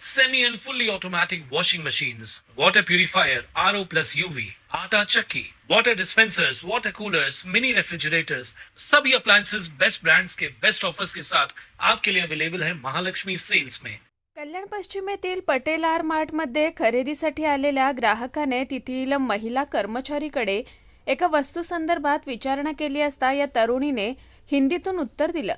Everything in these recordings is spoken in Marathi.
semi and fully automatic washing machines, water purifier, RO plus UV, आटा चक्की, water dispensers, water coolers, mini refrigerators, सभी appliances बेस्ट brands के बेस्ट ऑफर्स के साथ आपके लिए अवेलेबल है महालक्ष्मी सेल्स में कल्याण पश्चिमेतील पटेल आर मार्टमध्ये खरेदीसाठी आलेल्या ग्राहकाने तेथील महिला कर्मचारीकडे एका वस्तूसंदर्भात विचारणा केली असता या तरुणीने हिंदीतून उत्तर दिलं.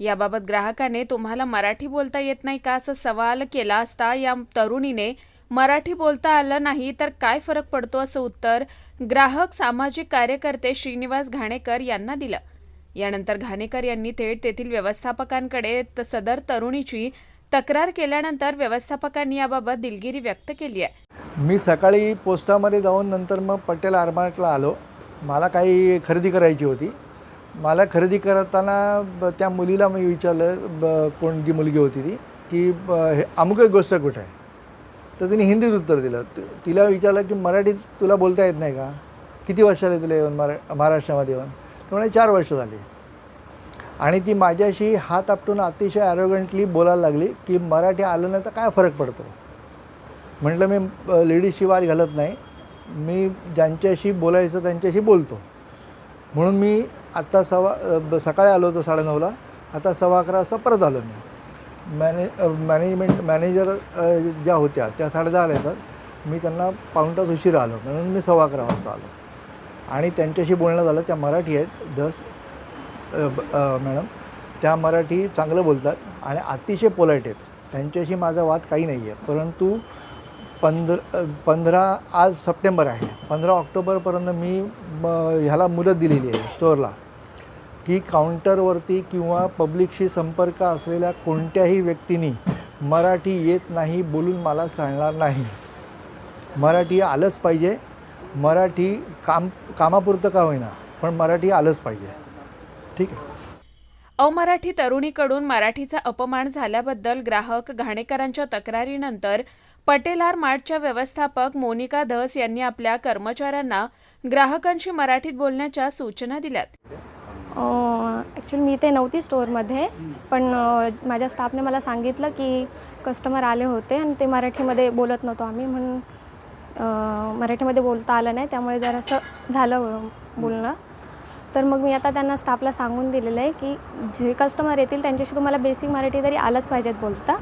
याबाबत ग्राहकाने तुम्हाला मराठी बोलता येत नाही का असा सवाल केला असता या तरुणीने मराठी बोलता आलं नाही तर काय फरक पडतो? असं उत्तर ग्राहक सामाजिक कार्यकर्ते श्रीनिवास घाणेकर यांना दिलं. यानंतर घाणेकर यांनी थेट तेथील व्यवस्थापकांकडे त- सदर तरुणीची तक्रार केल्यानंतर व्यवस्थापकांनी याबाबत दिलगिरी व्यक्त केली आहे. मी सकाळी पोस्टामध्ये जाऊन नंतर मग पटेल आरमार्टला आलो. मला काही खरेदी करायची होती. मला खरेदी करताना त्या मुलीला मी विचारलं ब कोण जी मुलगी होती ती की ब हे अमुक एक गोष्ट कुठं आहे? तर तिने हिंदीत उत्तर दिलं. तिला विचारलं की मराठीत तुला बोलता येत नाही का? किती वर्ष झाले तुला येऊन मरा महाराष्ट्रामध्ये येऊन? तर म्हणे चार वर्ष झाली. आणि ती माझ्याशी हात आपटून अतिशय ॲरोगंटली बोलायला लागली की मराठी आलं नाही तर काय फरक पडतो? म्हटलं मी लेडीजशी वाद घालत नाही. मी ज्यांच्याशी बोलायचं त्यांच्याशी बोलतो. म्हणून मी आत्ता सव्वा ब- सकाळी आलो होतो साडेनऊला. आता सव्वा अकरा वाजता परत आलो मी. मॅने मॅनेजमेंट मॅनेजर ज्या होत्या त्या साडेदहाला येतात. मी त्यांना पाऊण तास उशिरा आलो म्हणून मी सव्वा अकरा वाजता आलो. आणि त्यांच्याशी बोलणं झालं त्या मराठी आहेत दस मॅडम. त्या मराठी चांगलं बोलतात आणि अतिशय पोलाईट आहेत. त्यांच्याशी माझा वाद काही नाही आहे. परंतु पंधरा पंधरा आज सप्टेंबर आहे. पंधरा ऑक्टोबरपर्यंत मी म, ह्याला मुदत दिलेली आहे स्टोअरला. की काउंटरवरती किंवा पब्लिकशी संपर्क असलेल्या कोणत्याही व्यक्तीनी मराठी येत नाही बोलून मला चालणार नाही. मराठी आलंच पाहिजे. मराठी काम कामापुरतं का होईना पण मराठी आलंच पाहिजे. ठीक आहे? अमराठी तरुणीकडून मराठीचा अपमान झाल्याबद्दल ग्राहक घाणेकरांच्या तक्रारीनंतर पटेल आर मार्टच्या व्यवस्थापक मोनिका धस यांनी आपल्या कर्मचाऱ्यांना ग्राहकांशी मराठीत बोलण्याच्या सूचना दिल्यात. ॲक्च्युली मी इथे नव्हती स्टोअरमध्ये पण माझ्या स्टाफने मला सांगितलं की कस्टमर आले होते आणि ते मराठीमध्ये बोलत नव्हतो आम्ही. म्हणून मराठीमध्ये बोलता आलं नाही त्यामुळे जरासं झालं बोलणं. तर मग मी आता त्यांना स्टाफला सांगून दिलेलं आहे की जे कस्टमर येतील त्यांच्याशी तुम्हाला बेसिक मराठी तरी आलंच पाहिजेत बोलता.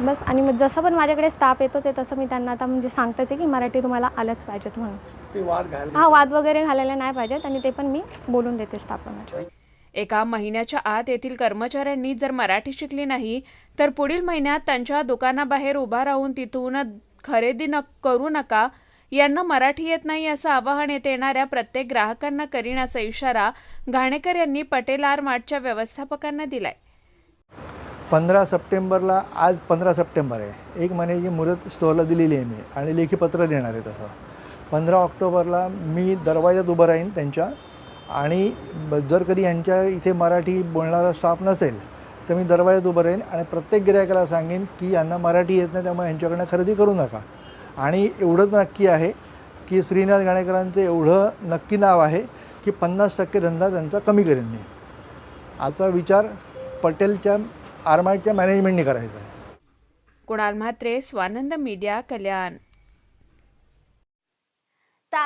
बस आणि मग जसं पण माझ्याकडे स्टाफ येतोच आहे तसं मी त्यांना आता म्हणजे सांगतच आहे की मराठी तुम्हाला आलंच पाहिजेत म्हणून. ते वाद घाल हा वाद वगैरे घालायला नाही पाहिजेत आणि ते पण मी बोलून देते स्टाफला एका महिन्याच्या आत येथील कर्मचाऱ्यांनी जर मराठी शिकली नाही तर पुढील महिन्यात त्यांच्या दुकानाबाहेर उभा राहून तिथून खरेदी न करू नका. यांना मराठी येत नाही असं आवाहन येथे येणाऱ्या प्रत्येक ग्राहकांना करीन असा इशारा घाणेकर यांनी पटेल आर मार्टच्या व्यवस्थापकांना दिलाय. पंधरा सप्टेंबरला आज पंधरा सप्टेंबर आहे. एक महिन्याची मुदत स्टोअरला दिलेली आहे मी आणि लेखी पत्र देणार आहे तसं. पंधरा ऑक्टोबरला मी दरवाजात उभं राहीन त्यांच्या. आणि ब- जर कधी यांच्या इथे मराठी बोलणारा स्टाफ नसेल तर मी दरवाजात उभं राहीन आणि प्रत्येक गिरायकाला सांगेन की यांना मराठी येत नाही त्यामुळे यांच्याकडनं खरेदी करू नका. आणि एवढंच नक्की आहे की श्रीनाथ गाणेकरांचं एवढं नक्की नाव आहे की पन्नास टक्के धंदा त्यांचा कमी करेन मी. आजचा विचार पटेलच्या आरमाईटच्या मॅनेजमेंटने करायचा आहे. कुणाल म्हात्रे स्वानंद मीडिया कल्याण.